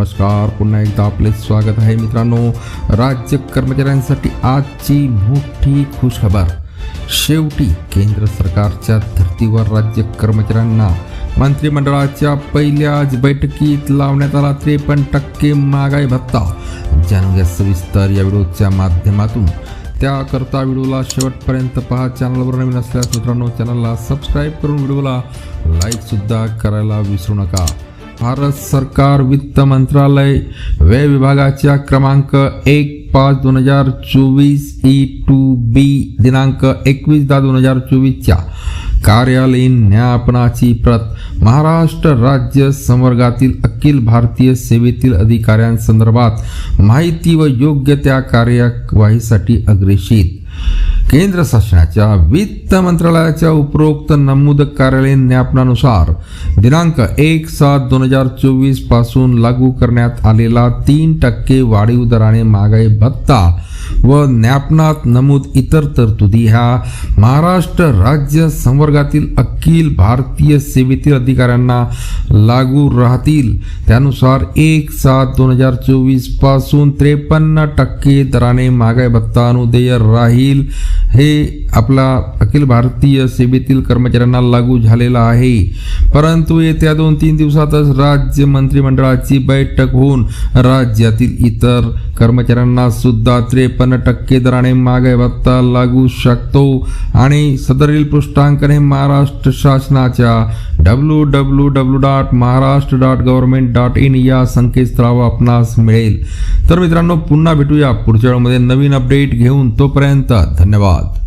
नमस्कार पुन्हा एकदा आपले स्वागत आहे मित्रांनो. राज्य कर्मचाऱ्यांसाठी आजची मोठी खुशखबर. शेवटी केंद्र सरकारच्या धर्तीवर राज्य कर्मचाऱ्यांना मंत्रिमंडळाच्या पहिल्याच बैठकीत लावण्यात आला त्रेपन्न टक्के महागाई भत्ता. जाणून घ्या सविस्तर या व्हिडिओच्या माध्यमातून. त्याकरता व्हिडिओला शेवटपर्यंत पहा. चॅनलवर नवीन असल्यास मित्रांनो चॅनलला सबस्क्राईब करून व्हिडिओला लाईकसुद्धा करायला विसरू नका. भारत सरकार वित्त मंत्रालय व्यय विभागाच्या क्रमांक एक पाच दोन हजार चोवीस ई टू बी दिनांक एकवीस दहा दोन हजार चोवीसच्या कार्यालयीन न्यायपणाची प्रत महाराष्ट्र राज्य संवर्गातील अखिल भारतीय सेवेतील अधिकाऱ्यांसंदर्भात माहिती व योग्य त्या कार्यवाहीसाठी अग्रेषित. केंद्र शासनाच्या वित्त मंत्रालयाच्या उपरोक्त नमूद कार्यालयीन ज्ञापनानुसार दिनांक एक सात दोन हजार चोवीसपासून लागू करण्यात आलेला तीन टक्के वाढीव दराने महागाई भत्ता व ज्ञापनात नमूद इतर तरतुदी ह्या महाराष्ट्र राज्य संवर्गातील अखिल भारतीय सेवेतील अधिकाऱ्यांना लागू राहतील. त्यानुसार एक सात दोन हजार चोवीसपासून त्रेपन्न टक्के दराने महागाई भत्ता अनुदेय राहील. हे आपला अखिल भारतीय सेवेतील कर्मचाऱ्यांना लागू झालेला आहे. परंतु येत्या दोन तीन दिवसातच राज्य मंत्रिमंडळाची बैठक होऊन राज्यातील इतर कर्मचाऱ्यांना सुद्धा त्रेपन्न टक्के दराने महागाई भत्ता लागू शकतो. आणि सदरील पृष्ठांकन हे महाराष्ट्र शासनाच्या W W W dot Maharashtra dot government dot in या संकेतस्थळावर आपणास मिळेल. तर मित्रांनो पुन्हा भेटूया पुढच्या वेळेमध्ये नवीन अपडेट घेऊन तोपर्यंत धन्यवाद. धन्यवाद